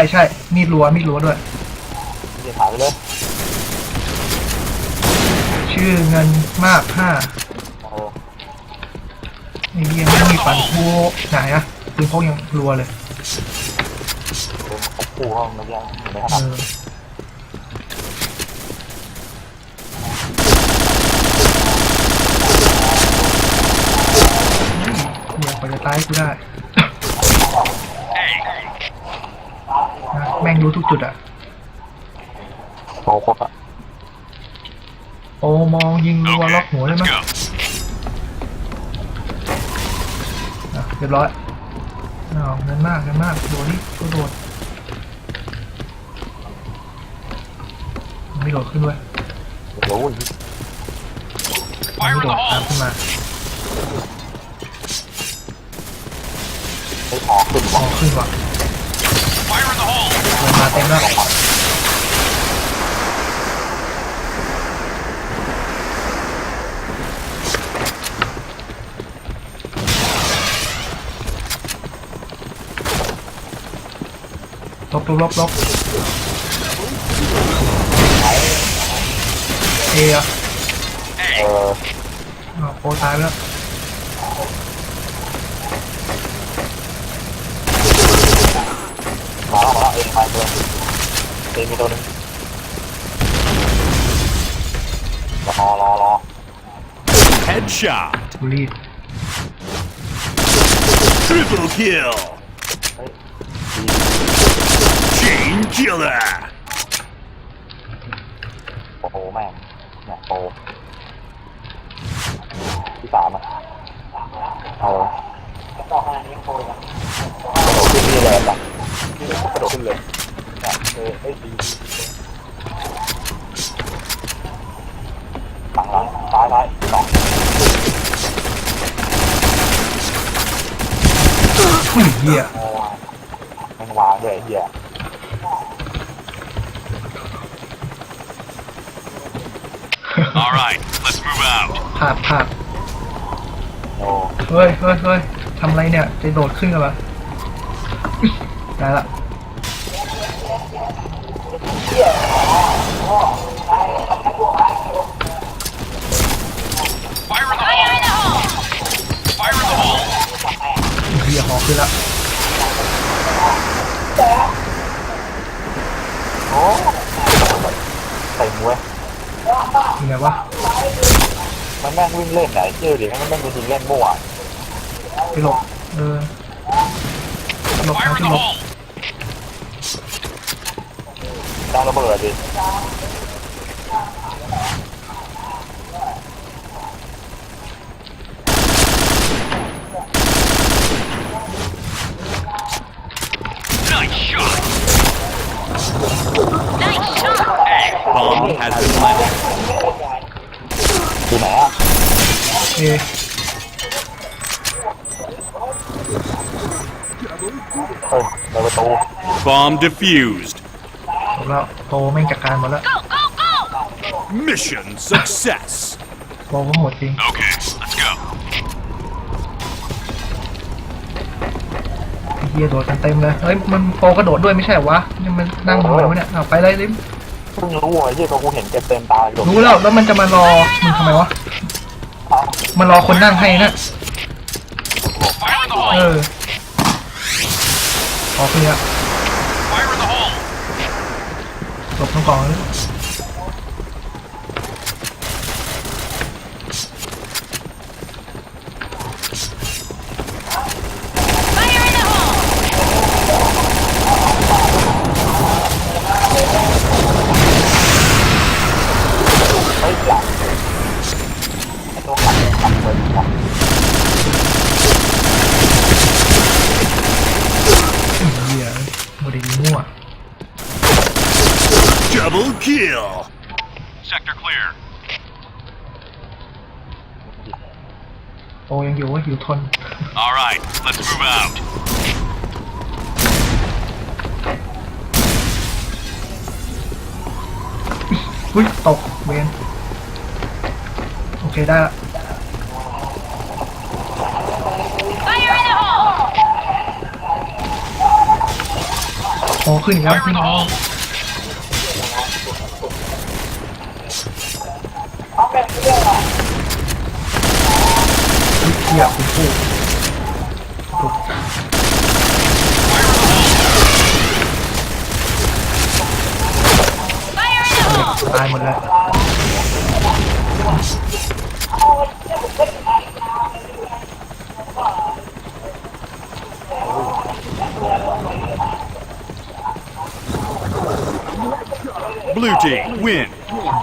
ช่ใช่มีดรัวมีดรัวด้วย จะถ่ายไปเลยชื่อเงินมากห้าเออไอ้เหี้ยไม่มีปันโพไหนอะปืนพกยังรัวเลยเป็นครบคู่ห้องเมื่อกี้เห็นไหมคเอรับอเดี๋ยวกว่าจะตายกูได้นะแม่งรู้ทุกจุดอะโอ้ครบอะโอมองยิงรัวล็อกหัวได้ไหม Let's go. อะเรียบร้อยอ้าวเงินมากเงินมากโดดนี่ก็โดดไม่โดดขึ้นด้วยเดี๋ยวอุ้ยไม่ Fire in โด the ดตาม hole. ขึ้นมาไม่พอขึ้นพอขึ้นว่ะ Fire in the hole. เงินมาเต็มแล้วลบลบลบลบเอะเอออ้าวโปรตายไปแล้ว มาแล้วมาแล้วเอ็นไปตัวเอ็นมีตัวหนึงรอรอรอ Headshot. กูรีบ Triple kill. เฮ้ย Chain killer. โอ้โหแม่งเนี่ยโปที่สามอะเออกระโดดขึ้นนี่เลยอะ กระโดดขึ้นเลยเนี่ยเออไอ้ยดีหลังหลังซ้ายซ้ายสองอุ้ยเหี้ยโอ้ยแม่งวางด้วยไอ้เหี้ย All right, let's move out. พลาดพลาดโอ้เฮ้ยเฮ้ยเฮ้ยทำไรเนี่ยจะโดดขึ้นกันปะ ได้ละ Fire in the hole. Fire in the hole. เฮียหอขึ้นละโอ้เต็มเว้ยยังไงวะมันแม่งวิ่งเล่นไหนเจอดิมันแม่งวิ่งเล่นมั่วไปหลบเออหลบ Fire ทาง in ที่ the หลบ hole. ดาวระเบิดดิ Nice shot. Nice shot. Bomb has been planted. อยู่ไหนอะเอเฮ้ยในประตู Bomb defused. จบแล้วโปรแม่งจัดการหมดแล้ว Mission success. โปรก็หมดจริง Okay, let's go. ไอ้เฮียโดดกันเต็มเลยเฮ้ยมันโปรกระโดดด้วยไม่ใช่เหรอวะนี่มันนั่งทำไมวะเนี่ยเอาไปเลยลิมเพิ่งรู้อะที่ตัวกูเห็นเต็มเต็มตาอยู่รู้แล้วแล้วมันจะมารอมึงทำไมวะมันรอคนนั่งให้นะ Fire in the เอ hole. อขอเคลียร์ Fire in the hole. หลบทั้งกองเลย เฮ้ยหลังไอ้ตัวหลังหลังเลยหลัง เฮียโมเดลมั่ว Double kill. Sector clear. โปรยังอยู่เว่าอยู่ทน All right, let's move out. อุ้ยตกเวนโอเคได้ละโอ้ขึ้นอีกแล้ว Fire ขึ้ in น the อีกแล้ว hole! เหี้ยคุณปู่ Fire in the hole! ตายหมดแล้ว Blue team, win.